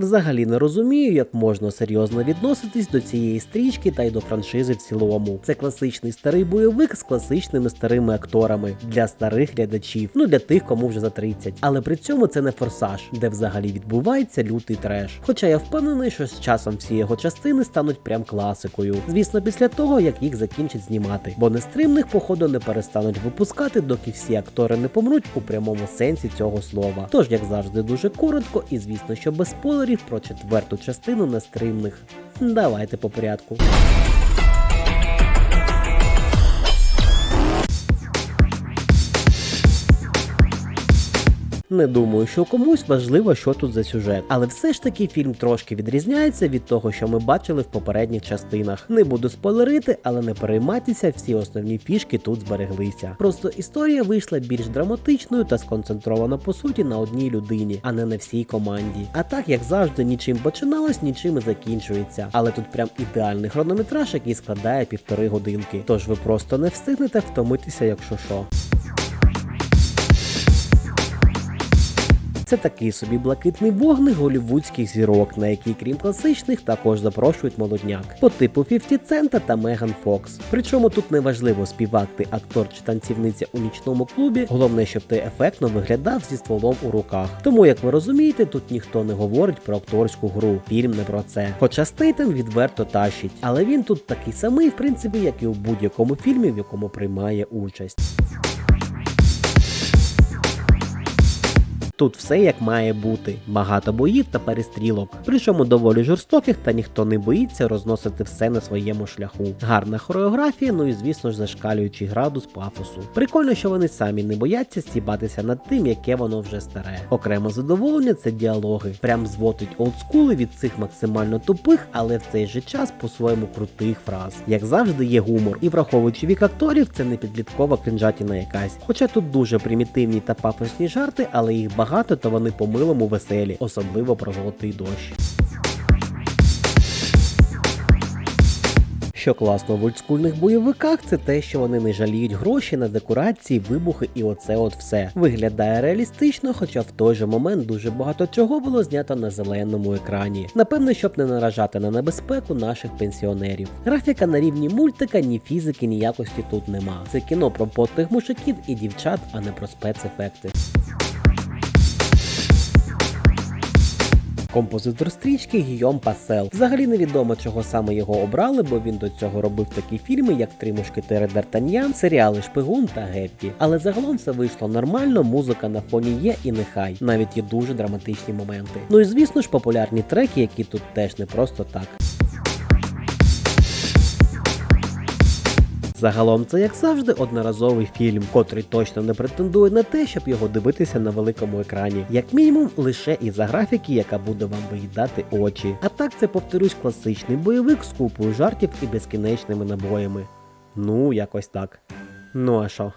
Взагалі не розумію, як можна серйозно відноситись до цієї стрічки та й до франшизи в цілому. Це класичний старий бойовик з класичними старими акторами для старих глядачів, ну для тих, кому вже за 30. Але при цьому це не форсаж, де взагалі відбувається лютий треш. Хоча я впевнений, що з часом всі його частини стануть прям класикою. Звісно, після того як їх закінчать знімати, бо нестримних походу не перестануть випускати, доки всі актори не помруть у прямому сенсі цього слова. Тож, як завжди, дуже коротко і звісно, що без спойлерів про четверту частину нестримних. Давайте по порядку. Не думаю, що комусь важливо, що тут за сюжет, але все ж таки фільм трошки відрізняється від того, що ми бачили в попередніх частинах. Не буду спойлерити, але не переймайтеся, всі основні фішки тут збереглися. Просто історія вийшла більш драматичною та сконцентрована по суті на одній людині, а не на всій команді. А так, як завжди, нічим починалось, нічим і закінчується. Але тут прям ідеальний хронометраж, який складає півтори годинки. Тож ви просто не встигнете втомитися, якщо що. Це такий собі блакитний вогник голівудських зірок, на який, крім класичних, також запрошують молодняк по типу 50 Цента та Меган Фокс. Причому тут не важливо співак ти актор чи танцівниця у нічному клубі, головне, щоб ти ефектно виглядав зі стволом у руках. Тому, як ви розумієте, тут ніхто не говорить про акторську гру. Фільм не про це. Хоча Стейтен відверто тащить, але він тут такий самий, в принципі, як і у будь-якому фільмі, в якому приймає участь. Тут все як має бути: багато боїв та перестрілок, причому доволі жорстоких, та ніхто не боїться розносити все на своєму шляху. Гарна хореографія, ну і звісно ж зашкалюючий градус пафосу. Прикольно, що вони самі не бояться стібатися над тим, яке воно вже старе. Окремо задоволення це діалоги. Прям зводить олдскули від цих максимально тупих, але в цей же час по-своєму крутих фраз. Як завжди, є гумор, і враховуючи вік акторів, це не підліткова кринжатіна якась. Хоча тут дуже примітивні та пафосні жарти, але їх багато, то вони по-милому веселі, особливо про золотий дощ. Що класно в ольдскульних бойовиках, це те, що вони не жаліють гроші на декорації, вибухи і оце от все. Виглядає реалістично, хоча в той же момент дуже багато чого було знято на зеленому екрані. Напевно, щоб не наражати на небезпеку наших пенсіонерів. Графіка на рівні мультика, ні фізики, ні якості тут нема. Це кіно про потних мужиків і дівчат, а не про спецефекти. Композитор стрічки Гійом Пасел. Взагалі невідомо, чого саме його обрали, бо він до цього робив такі фільми, як Три мушкетери Д'Артаньян, серіали Шпигун та Геппі. Але загалом все вийшло нормально, музика на фоні є і нехай. Навіть є дуже драматичні моменти. Ну і звісно ж, популярні треки, які тут теж не просто так. Загалом це, як завжди, одноразовий фільм, котрий точно не претендує на те, щоб його дивитися на великому екрані, як мінімум лише із-за графіки, яка буде вам виїдати очі. А так це повторюсь класичний бойовик з купою жартів і безкінечними набоями. Ну, якось так. Ну а що?